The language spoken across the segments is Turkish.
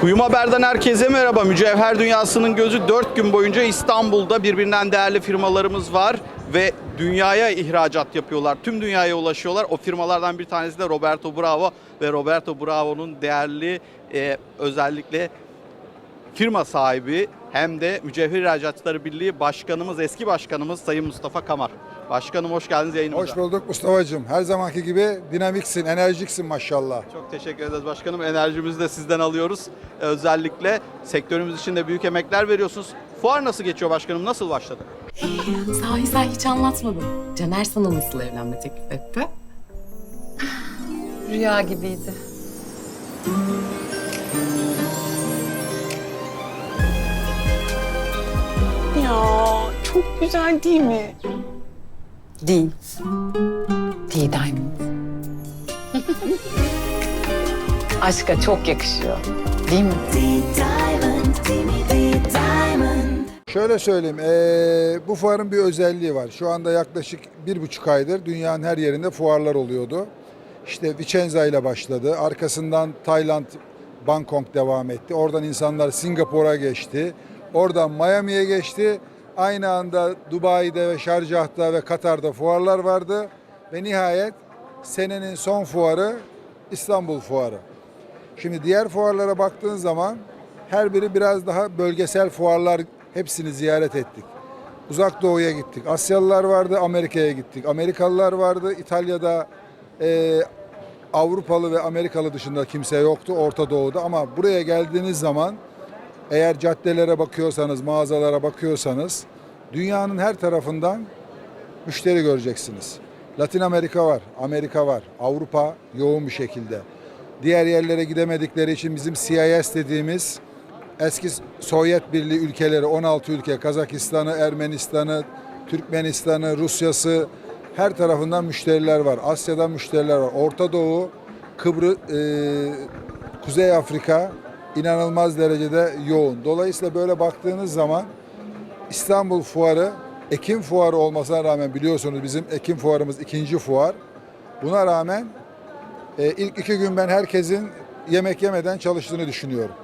Kuyum Haber'den herkese merhaba. Mücevher dünyasının gözü 4 gün boyunca İstanbul'da birbirinden değerli firmalarımız var ve dünyaya ihracat yapıyorlar. Tüm dünyaya ulaşıyorlar. O firmalardan bir tanesi de Roberto Bravo ve Roberto Bravo'nun değerli e, özellikle firma sahibi hem de Mücevher İhracatçıları Birliği Başkanımız, eski başkanımız Sayın Mustafa Kamar. Başkanım hoş geldiniz yayınımıza. Hoş bulduk Mustafa'cığım. Her zamanki gibi dinamiksin, enerjiksin maşallah. Çok teşekkür ederiz başkanım. Enerjimizi de sizden alıyoruz. Ee, Özellikle sektörümüz için de büyük emekler veriyorsunuz. Fuar nasıl geçiyor başkanım? Nasıl başladı? Sahi sen hiç anlatmadın. Caner sana nasıl evlenme teklif etti? Rüya gibiydi. Ya çok güzel değil mi? Değil. Değil Diamond. Aşka çok yakışıyor. Değil mi? Şöyle söyleyeyim, eee, bu fuarın bir özelliği var. Şu anda yaklaşık bir buçuk aydır dünyanın her yerinde fuarlar oluyordu. İşte Vicenza ile başladı. Arkasından Tayland, Bangkok devam etti. Oradan insanlar Singapur'a geçti. Oradan Miami'ye geçti. Aynı anda Dubai'de ve Şarjah'ta ve Katar'da fuarlar vardı. Ve nihayet senenin son fuarı İstanbul Fuarı. Şimdi diğer fuarlara baktığın zaman her biri biraz daha bölgesel fuarlar hepsini ziyaret ettik. Uzak Doğu'ya gittik. Asyalılar vardı, Amerika'ya gittik. Amerikalılar vardı, İtalya'da e, Avrupalı ve Amerikalı dışında kimse yoktu Orta Doğu'da. Ama buraya geldiğiniz zaman eğer caddelere bakıyorsanız, mağazalara bakıyorsanız dünyanın her tarafından müşteri göreceksiniz. Latin Amerika var, Amerika var, Avrupa yoğun bir şekilde. Diğer yerlere gidemedikleri için bizim CIS dediğimiz eski Sovyet Birliği ülkeleri 16 ülke, Kazakistan'ı, Ermenistan'ı, Türkmenistan'ı, Rusya'sı her tarafından müşteriler var. Asya'dan müşteriler var. Orta Doğu, Kıbrıs, Kuzey Afrika inanılmaz derecede yoğun. Dolayısıyla böyle baktığınız zaman İstanbul Fuarı Ekim Fuarı olmasına rağmen biliyorsunuz bizim Ekim Fuarımız ikinci fuar. Buna rağmen e, ilk iki gün ben herkesin yemek yemeden çalıştığını düşünüyorum.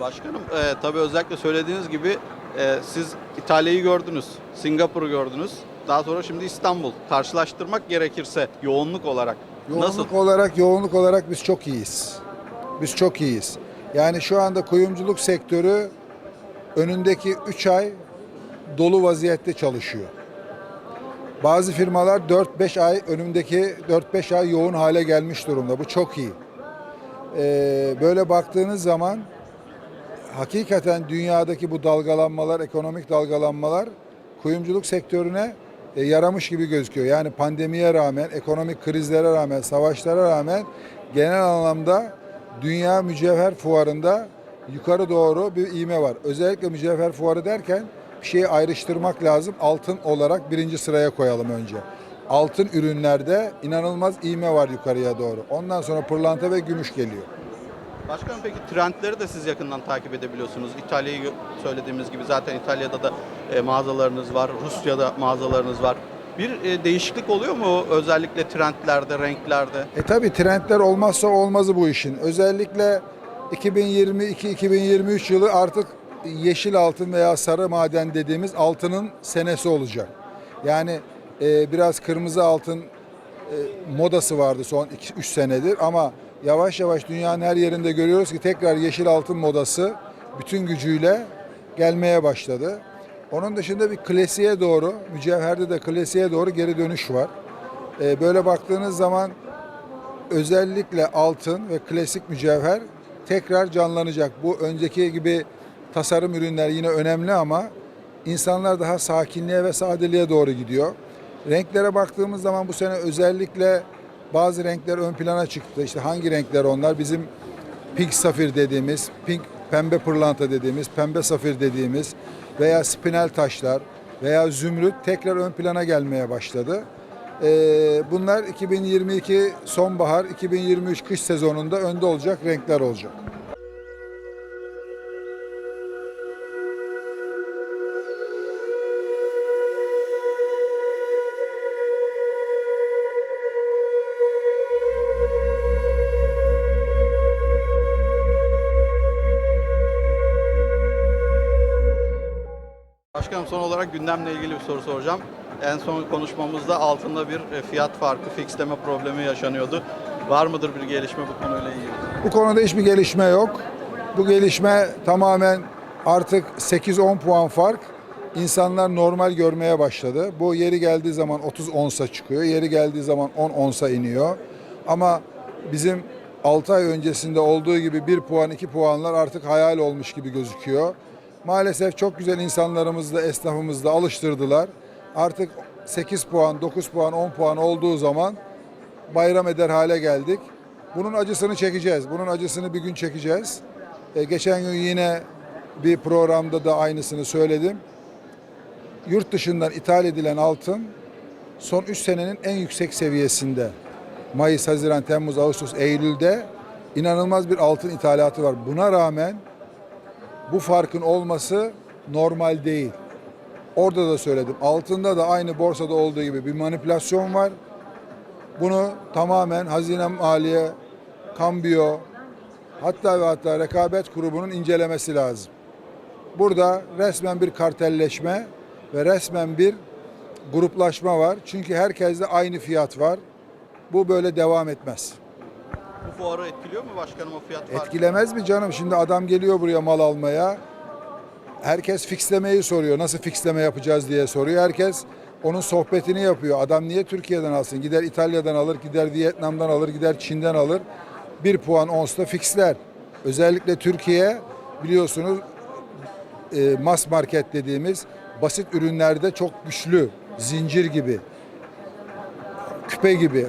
Başkanım e, tabii özellikle söylediğiniz gibi e, siz İtalya'yı gördünüz, Singapur'u gördünüz. Daha sonra şimdi İstanbul. Karşılaştırmak gerekirse yoğunluk olarak Yoğunluk nasıl? olarak yoğunluk olarak biz çok iyiyiz. Biz çok iyiyiz. Yani şu anda kuyumculuk sektörü önündeki 3 ay dolu vaziyette çalışıyor. Bazı firmalar 4-5 ay önümdeki 4-5 ay yoğun hale gelmiş durumda. Bu çok iyi. Ee, böyle baktığınız zaman hakikaten dünyadaki bu dalgalanmalar, ekonomik dalgalanmalar kuyumculuk sektörüne e, yaramış gibi gözüküyor. Yani pandemiye rağmen, ekonomik krizlere rağmen, savaşlara rağmen genel anlamda dünya mücevher fuarında yukarı doğru bir iğme var. Özellikle mücevher fuarı derken bir şeyi ayrıştırmak lazım. Altın olarak birinci sıraya koyalım önce. Altın ürünlerde inanılmaz iğme var yukarıya doğru. Ondan sonra pırlanta ve gümüş geliyor. Başkanım peki trendleri de siz yakından takip edebiliyorsunuz. İtalya'yı söylediğimiz gibi zaten İtalya'da da e, mağazalarınız var, Rusya'da mağazalarınız var. Bir e, değişiklik oluyor mu özellikle trendlerde, renklerde? E tabi trendler olmazsa olmazı bu işin. Özellikle 2022-2023 yılı artık yeşil altın veya sarı maden dediğimiz altının senesi olacak. Yani e, biraz kırmızı altın e, modası vardı son 3 senedir ama yavaş yavaş dünyanın her yerinde görüyoruz ki tekrar yeşil altın modası bütün gücüyle gelmeye başladı. Onun dışında bir klasiğe doğru, mücevherde de klasiğe doğru geri dönüş var. E, böyle baktığınız zaman özellikle altın ve klasik mücevher tekrar canlanacak. Bu önceki gibi tasarım ürünler yine önemli ama insanlar daha sakinliğe ve sadeliğe doğru gidiyor. Renklere baktığımız zaman bu sene özellikle bazı renkler ön plana çıktı. İşte hangi renkler onlar? Bizim pink safir dediğimiz, pink pembe pırlanta dediğimiz, pembe safir dediğimiz veya spinel taşlar veya zümrüt tekrar ön plana gelmeye başladı. Ee, bunlar 2022 sonbahar, 2023 kış sezonunda önde olacak renkler olacak. Başkanım son olarak gündemle ilgili bir soru soracağım. En son konuşmamızda altında bir e, fiyat farkı, fixleme problemi yaşanıyordu. Var mıdır bir gelişme bu konuyla ilgili? Bu konuda hiçbir gelişme yok. Bu gelişme tamamen artık 8-10 puan fark insanlar normal görmeye başladı. Bu yeri geldiği zaman 30 onsa çıkıyor, yeri geldiği zaman 10 onsa iniyor. Ama bizim 6 ay öncesinde olduğu gibi 1 puan 2 puanlar artık hayal olmuş gibi gözüküyor. Maalesef çok güzel insanlarımız da esnafımız da alıştırdılar. Artık 8 puan, 9 puan, 10 puan olduğu zaman bayram eder hale geldik. Bunun acısını çekeceğiz. Bunun acısını bir gün çekeceğiz. E, geçen gün yine bir programda da aynısını söyledim. Yurt dışından ithal edilen altın son 3 senenin en yüksek seviyesinde. Mayıs, Haziran, Temmuz, Ağustos, Eylül'de inanılmaz bir altın ithalatı var. Buna rağmen bu farkın olması normal değil. Orada da söyledim. Altında da aynı borsada olduğu gibi bir manipülasyon var. Bunu tamamen Hazine Maliye, Kambiyo, hatta ve hatta rekabet grubunun incelemesi lazım. Burada resmen bir kartelleşme ve resmen bir gruplaşma var. Çünkü herkeste aynı fiyat var. Bu böyle devam etmez. Bu fuarı etkiliyor mu başkanım o fiyat farkı? Etkilemez mi canım? Şimdi adam geliyor buraya mal almaya. Herkes fixlemeyi soruyor. Nasıl fixleme yapacağız diye soruyor. Herkes onun sohbetini yapıyor. Adam niye Türkiye'den alsın? Gider İtalya'dan alır, gider Vietnam'dan alır, gider Çin'den alır. Bir puan onsta fixler. Özellikle Türkiye biliyorsunuz e, mass market dediğimiz basit ürünlerde çok güçlü. Zincir gibi, küpe gibi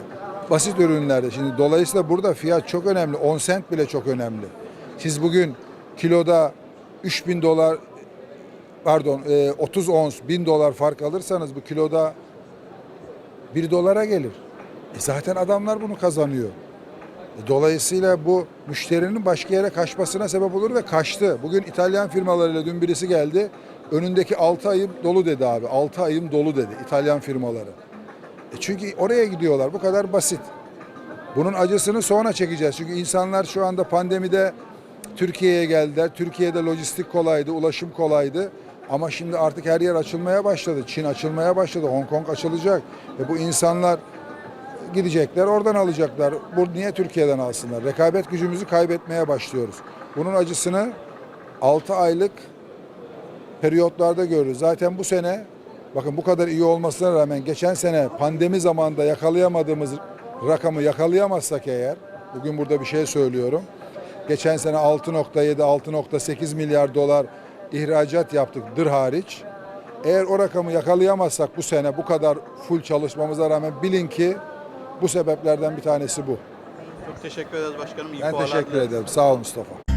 basit ürünlerde. Şimdi dolayısıyla burada fiyat çok önemli. 10 sent bile çok önemli. Siz bugün kiloda 3000 dolar pardon e, 30 ons 1000 dolar fark alırsanız bu kiloda 1 dolara gelir. E zaten adamlar bunu kazanıyor. E Dolayısıyla bu müşterinin başka yere kaçmasına sebep olur ve kaçtı. Bugün İtalyan firmalarıyla dün birisi geldi. Önündeki 6 ayım dolu dedi abi. 6 ayım dolu dedi İtalyan firmaları. E çünkü oraya gidiyorlar. Bu kadar basit. Bunun acısını sonra çekeceğiz. Çünkü insanlar şu anda pandemide Türkiye'ye geldiler. Türkiye'de lojistik kolaydı, ulaşım kolaydı. Ama şimdi artık her yer açılmaya başladı. Çin açılmaya başladı. Hong Kong açılacak. E bu insanlar gidecekler oradan alacaklar. Bu niye Türkiye'den alsınlar? Rekabet gücümüzü kaybetmeye başlıyoruz. Bunun acısını 6 aylık periyotlarda görürüz. Zaten bu sene bakın bu kadar iyi olmasına rağmen geçen sene pandemi zamanında yakalayamadığımız rakamı yakalayamazsak eğer bugün burada bir şey söylüyorum. Geçen sene 6.7 6.8 milyar dolar ihracat yaptık dır hariç. Eğer o rakamı yakalayamazsak bu sene bu kadar full çalışmamıza rağmen bilin ki bu sebeplerden bir tanesi bu. Çok teşekkür ederiz başkanım. İyi Ben teşekkür ederim. Sağ ol Mustafa.